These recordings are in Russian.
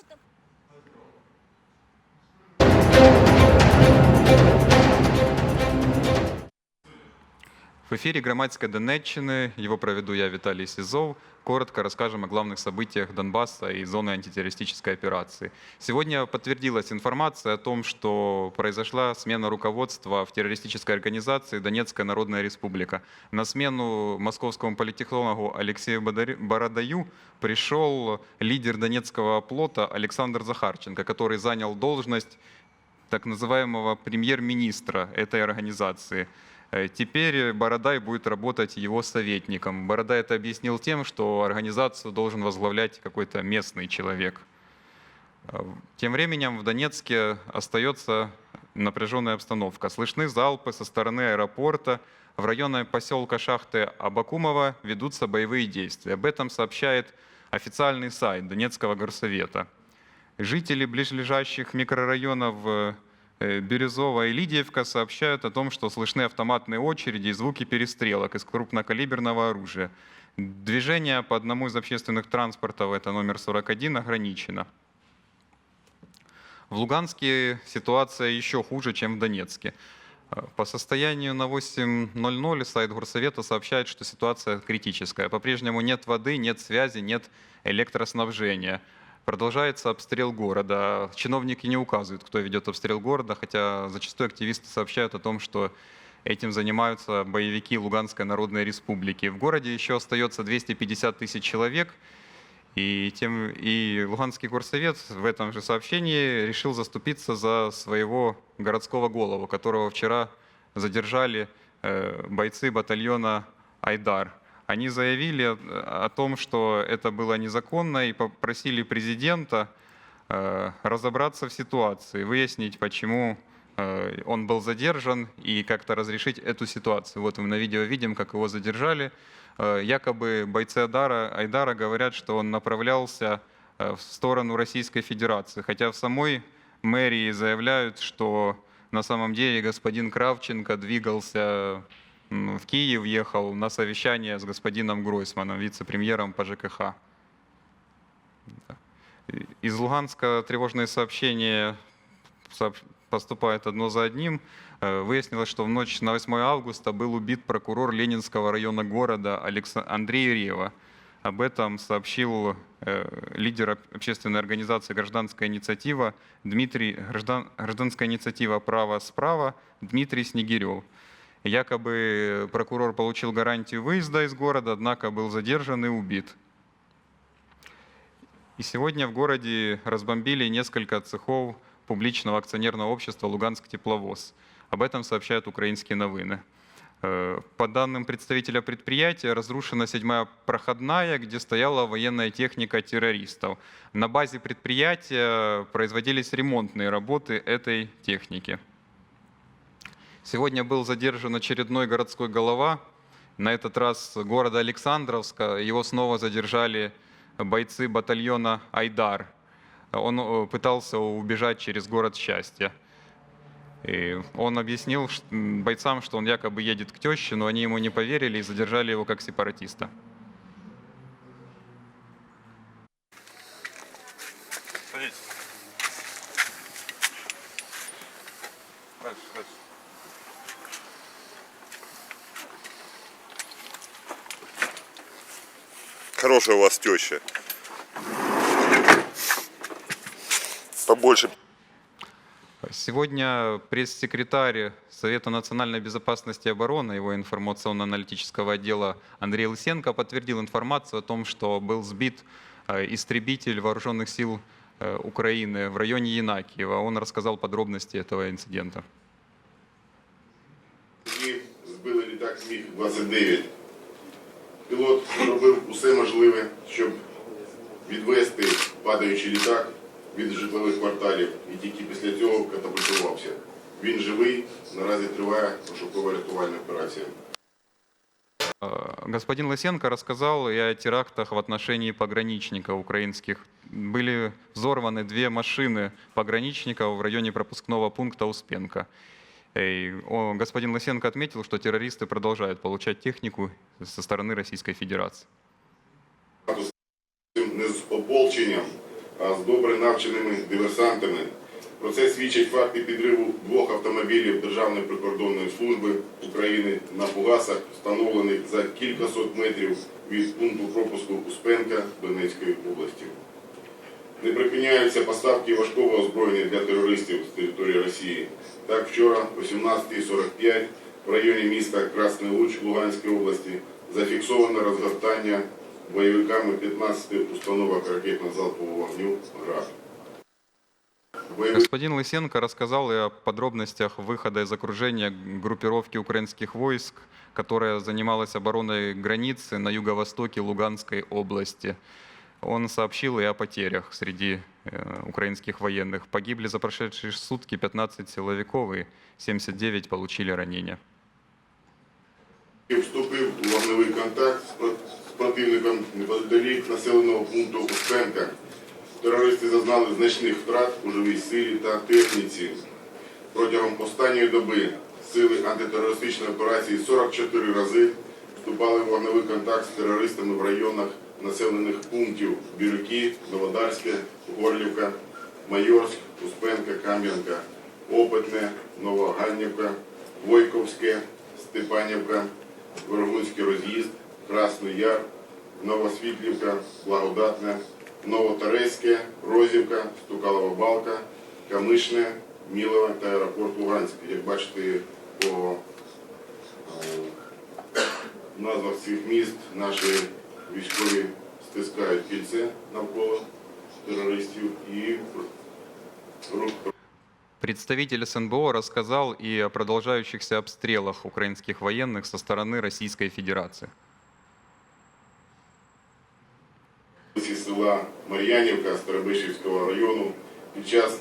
맛있다. В эфире «Громадской Донеччины». Его проведу я, Виталий Сизов. Коротко расскажем о главных событиях Донбасса и зоны антитеррористической операции. Сегодня подтвердилась информация о том, что произошла смена руководства в террористической организации Донецкая Народная Республика. На смену московскому политехнологу Алексею Бородаю пришел лидер Донецкого оплота Александр Захарченко, который занял должность так называемого премьер-министра этой организации. Э, Теперь Бородай будет работать его советником. Бородай это объяснил тем, что организацию должен возглавлять какой-то местный человек. Э, Тем временем в Донецке остается напряженная обстановка. Слышны залпы со стороны аэропорта. В районе поселка шахты Абакумова ведутся боевые действия. Об этом сообщает официальный сайт Донецкого горсовета. Жители ближайших микрорайонов э, Бирюзова и Лидиевка сообщают о том, что слышны автоматные очереди и звуки перестрелок из крупнокалиберного оружия. Движение по одному из общественных транспортов, это номер 41, ограничено. В Луганске ситуация еще хуже, чем в Донецке. Э, По состоянию на 8.00 сайт Горсовета сообщает, что ситуация критическая. По-прежнему нет воды, нет связи, нет электроснабжения. Продолжается обстрел города. Чиновники не указывают, кто ведет обстрел города, хотя зачастую активисты сообщают о том, что этим занимаются боевики Луганской Народной Республики. В городе еще остается 250 тысяч человек, и, тем, и Луганский горсовет в этом же сообщении решил заступиться за своего городского голову, которого вчера задержали э, бойцы батальона «Айдар». Они заявили о, о том, что это было незаконно, и попросили президента э, разобраться в ситуации, выяснить, почему э, он был задержан и как-то разрешить эту ситуацию. Вот мы на видео видим, как его задержали. Э, Якобы бойцы Айдара, Айдара говорят, что он направлялся э, в сторону Российской Федерации, хотя в самой мэрии заявляют, что на самом деле господин Кравченко двигался в Киев, ехал на совещание с господином Гройсманом, вице-премьером по ЖКХ. Из Луганска тревожные сообщения сооб- поступают одно за одним. Э, Выяснилось, что в ночь на 8 августа был убит прокурор Ленинского района города Андрей Рева. Об этом сообщил э, лидер об- общественной организации «Гражданская инициатива» Дмитрий, граждан- гражданская инициатива «Право справа» Дмитрий Снегирев. Якобы прокурор получил гарантию выезда из города, однако был задержан и убит. И сегодня в городе разбомбили несколько цехов публичного акционерного общества «Луганск тепловоз». Об этом сообщают украинские новины. Э, По данным представителя предприятия, разрушена седьмая проходная, где стояла военная техника террористов. На базе предприятия производились ремонтные работы этой техники. Сегодня был задержан очередной городской голова, на этот раз города Александровска. Его снова задержали бойцы батальона «Айдар». Он э, пытался убежать через город Счастья. И он объяснил бойцам, что он якобы едет к теще, но они ему не поверили и задержали его как сепаратиста. Хорошая у вас теща. Побольше Сегодня пресс-секретарь Совета национальной безопасности и обороны, его информационно-аналитического отдела Андрей Лысенко подтвердил информацию о том, что был сбит э, истребитель вооруженных сил э, Украины в районе Янакиева. Он рассказал подробности этого инцидента. Ми збили літак Міг-29. Пілот зробив усе можливе, щоб відвести падаючий літак від житлових кварталів і тільки після цього катапультувався. Він живий, наразі триває пошуково-рятувальна операція. Э, Господин Лысенко рассказал и о терактах в отношении пограничников украинских. Были взорваны две машины пограничников в районе пропускного пункта Успенка. И, о, господин Лысенко отметил, что террористы продолжают получать технику со стороны Российской Федерации. Не з ополченням а з добре навченими диверсантами. Про це свідчать факти підриву двох автомобілів Державної прикордонної служби України на Пугасах, встановлених за кількасот метрів від пункту пропуску Успенка Донецької області. Не припиняються поставки важкого озброєння для терористів з території Росії. Так, вчора о 17.45 в районі міста Красний Луч Луганської області зафіксовано розгортання бойовиками 15 установок ракетно-залпового вогню «Град». Бойовики Господин Лысенко рассказал и о подробностях выхода из окружения группировки украинских войск, которая занималась обороной границы на юго-востоке Луганской области. Он сообщил и о потерях среди э, украинских военных. Погибли за прошедшие сутки 15 силовиков и 79 получили ранения. Вступив у вогневий контакт з про- противником неподалік населеного пункту Успенка. Терористи зазнали значних втрат у живій силі та техніці. Протягом останньої доби сили антитерористичної операції 44 рази вступали в вогневий контакт з терористами в районах населених пунктів Бірюки, Новодарське, Горлівка, Майорськ, Успенка, Кам'янка, Опитне, Новоганнівка, Войковське, Степанівка, Вергунський роз'їзд, Красний Яр, Новосвітлівка, Благодатне, Новотарецьке, Розівка, Стукалова Балка, Камишне, Мілове та аеропорт Луганськ. Як бачите по е, назвах цих міст, наші військові стискають кільце навколо терористів і рух Представитель СНБО рассказал и о продолжающихся обстрелах украинских военных со стороны Российской Федерации. Зі села Мар'янівка Старобишівського району під час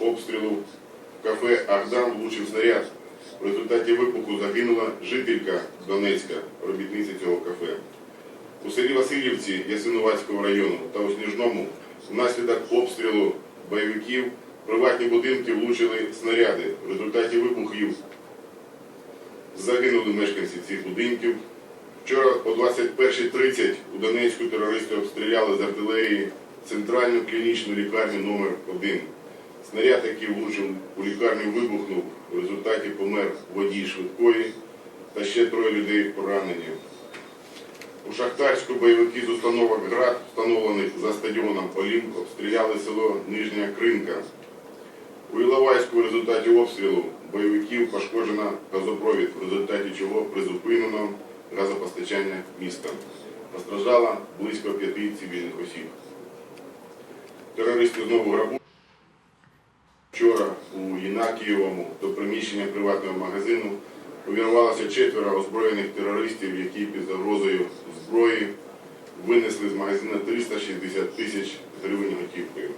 обстрілу в кафе Ахдам влучив снаряд. В результаті вибуху загинула жителька Донецька, робітниця цього кафе. У селі Васильівці Ясинуватського району та у Сніжному внаслідок обстрілу бойовиків в Приватні будинки влучили снаряди. В результаті вибухів загинули мешканці цих будинків. Вчора о 21.30 у Донецьку терористи обстріляли з артилерії центральну клінічну лікарню номер 1 Снаряд, який влучив у лікарню, вибухнув. В результаті помер водій швидкої та ще троє людей поранені. У Шахтарську бойовики з установок ГРАД, встановлених за стадіоном Олімп, обстріляли село Нижня Кринка. У Іловайську в результаті обстрілу бойовиків пошкоджено газопровід, в результаті чого призупинено газопостачання міста. Постраждало близько п'яти цивільних осіб. Терористи знову грабують. Вчора у Єнакієвому до приміщення приватного магазину увірвалося четверо озброєних терористів, які під загрозою зброї винесли з магазину 360 тисяч гривень готівкою.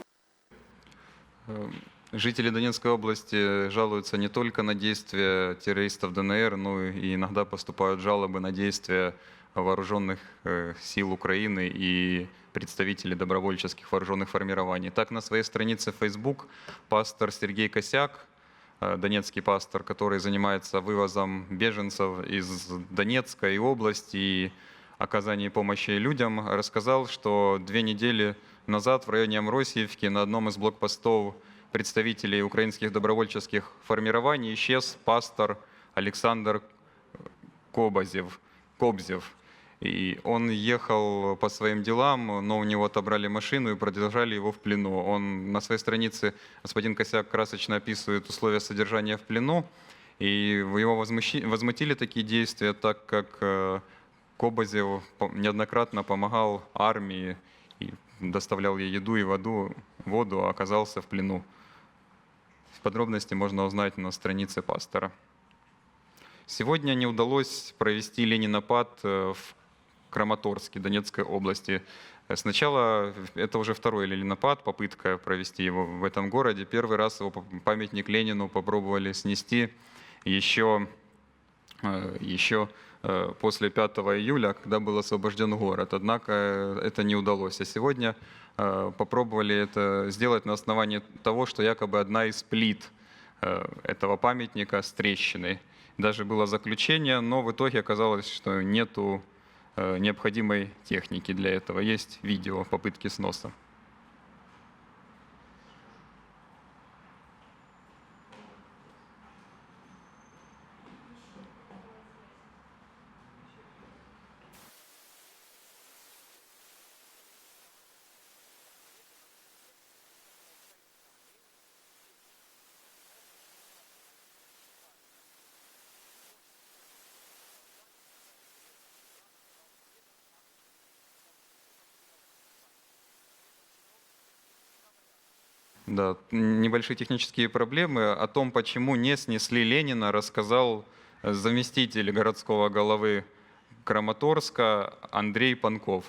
Жители Донецкой области жалуются не только на действия террористов ДНР, но и иногда поступают жалобы на действия вооруженных э, сил Украины и представителей добровольческих вооруженных формирований. Так, на своей странице Facebook пастор Сергей Косяк, э, донецкий пастор, который занимается вывозом беженцев из Донецка и области и оказанием помощи людям, рассказал, что две недели назад в районе Амросиевки на одном из блокпостов представителей украинских добровольческих формирований исчез пастор Александр Кобазев, Кобзев. И он ехал по своим делам, но у него отобрали машину и продержали его в плену. Он на своей странице, господин Косяк, красочно описывает условия содержания в плену. И его возмутили такие действия, так как э, Кобазев неоднократно помогал армии и доставлял ей еду и воду, воду, а оказался в плену. Подробности можно узнать на странице пастора. Сегодня не удалось провести ленинопад э, в Краматорске Донецкой области. Сначала это уже второй ленинопад, попытка провести его в этом городе. Первый раз его памятник Ленину попробовали снести еще, э, еще после 5 июля, когда был освобожден город. Однако э, это не удалось. А сегодня э, попробовали это сделать на основании того, что якобы одна из плит э, этого памятника с трещиной. Даже было заключение, но в итоге оказалось, что нету э, необходимой техники для этого. Есть видео попытки сноса. Да, небольшие технические проблемы. О том, почему не снесли Ленина, рассказал э, заместитель городского головы Краматорска Андрей Панков.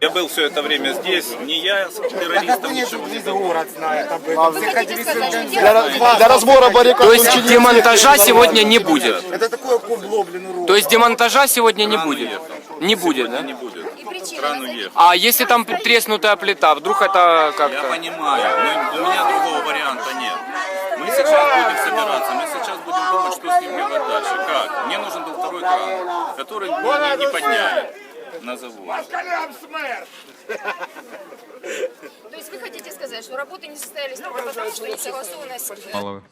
Я был все это время здесь, не я с террористом ничего не город знает об этом. Вы Все хотите ходили организацией. для разбора баррикад То есть демонтажа сегодня не будет. Это такое кубло, блин. То есть демонтажа сегодня не будет. Не будет, да? Не будет. Назовите. уехал. А если там треснутая плита, вдруг это Я как-то... понимаю, но у меня другого варианта нет. Мы сейчас будем собираться, мы сейчас будем думать, что с ним делать дальше. Как? Мне нужен был второй кран, который не, не подняли на заводе. То есть вы хотите сказать, что работы не состоялись только потому, что не согласовано с... Мало.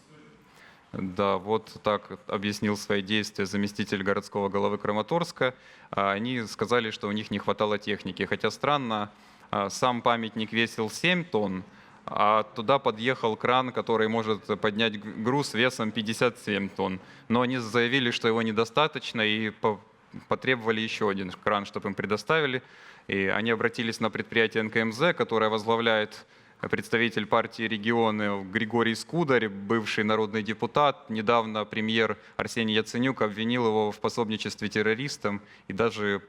Да, вот так объяснил свои действия заместитель городского головы Краматорска. А, Они сказали, что у них не хватало техники. Хотя странно, а, сам памятник весил 7 тонн, а туда подъехал кран, который может поднять груз весом 57 тонн. Но они заявили, что его недостаточно и по- потребовали еще один кран, чтобы им предоставили. И они обратились на предприятие НКМЗ, которое возглавляет представитель партии регионы Григорий Скударь, бывший народный депутат. Недавно премьер Арсений Яценюк обвинил его в пособничестве террористам и даже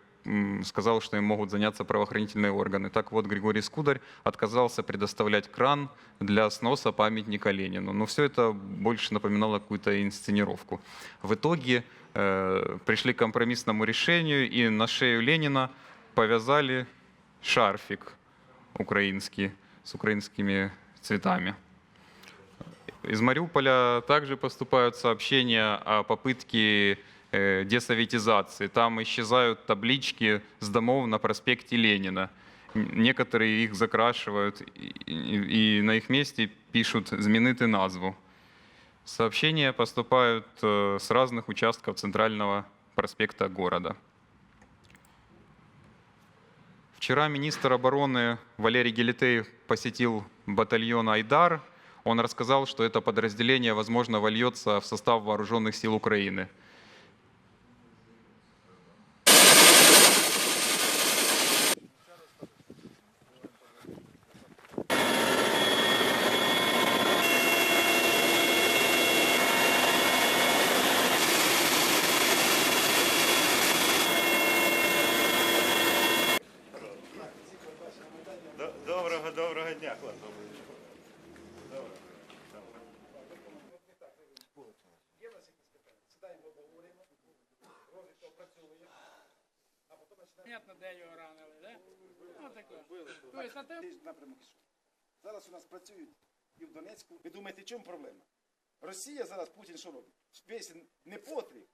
сказал, что им могут заняться правоохранительные органы. Так вот, Григорий Скударь отказался предоставлять кран для сноса памятника Ленину. Но все это больше напоминало какую-то инсценировку. В итоге э, пришли к компромиссному решению и на шею Ленина повязали шарфик украинский с украинскими цветами. Из Мариуполя также поступают сообщения о попытке э, десоветизации. Там исчезают таблички с домов на проспекте Ленина. Некоторые их закрашивают и, на их месте пишут «зменити назву». Сообщения поступают э, с разных участков центрального проспекта города. Вчера министр обороны Валерий Гелитей посетил батальон «Айдар». Он рассказал, что это подразделение, возможно, вольется в состав вооруженных сил Украины. Те- напрямок ішов. Зараз у нас працюють і в Донецьку. Ви думаєте, в чому проблема? Росія зараз Путін що робить? Весь непотріб,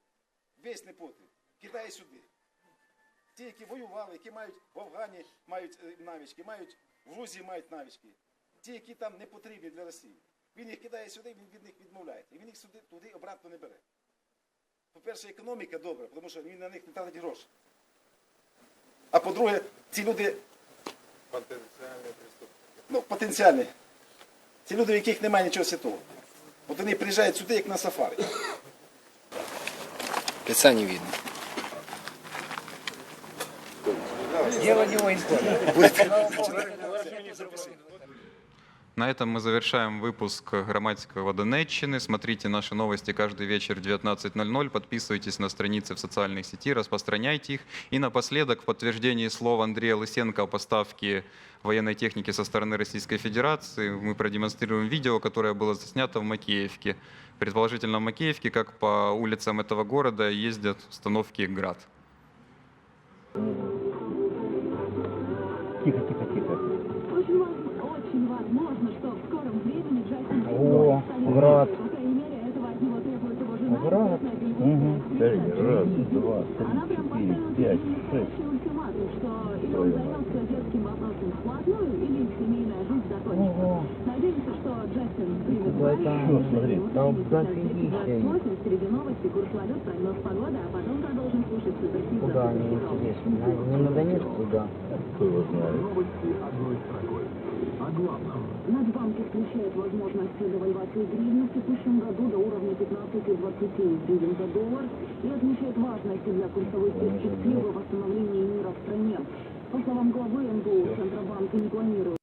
весь непотріб кидає сюди. Ті, які воювали, які мають в Афгані мають е, навички, мають в Грузії мають навички. Ті, які там не потрібні для Росії. Він їх кидає сюди, він від них відмовляється. І він їх сюди туди обратно не бере. По-перше, економіка добра, тому що він на них не тратить гроші. А по-друге, ці люди ну, потенціальні. Ці люди, в яких немає нічого святого. От вони приїжджають сюди, як на сафарі. Лица не видно. На этом мы завершаем выпуск «Грамматика Донеччины». Смотрите наши новости каждый вечер в 19.00. Подписывайтесь на страницы в социальных сети, распространяйте их. И напоследок, в подтверждении слов Андрея Лысенко о поставке военной техники со стороны Российской Федерации, мы продемонстрируем видео, которое было заснято в Макеевке. Предположительно, в Макеевке, как по улицам этого города, ездят установки «Град». Требует его жена. Град. Раз, два, три, четыре, пять, шесть. закончится. Надеемся, что смотри, там Среди Куда они интересно? Не на Донецк, куда? Нацбанк исключает возможность девальвации гривны в текущем году до уровня 15-20 гривен за доллар и отмечает важность для курсовой перспективы восстановления мира в стране. По словам главы МГУ, Центробанк не планирует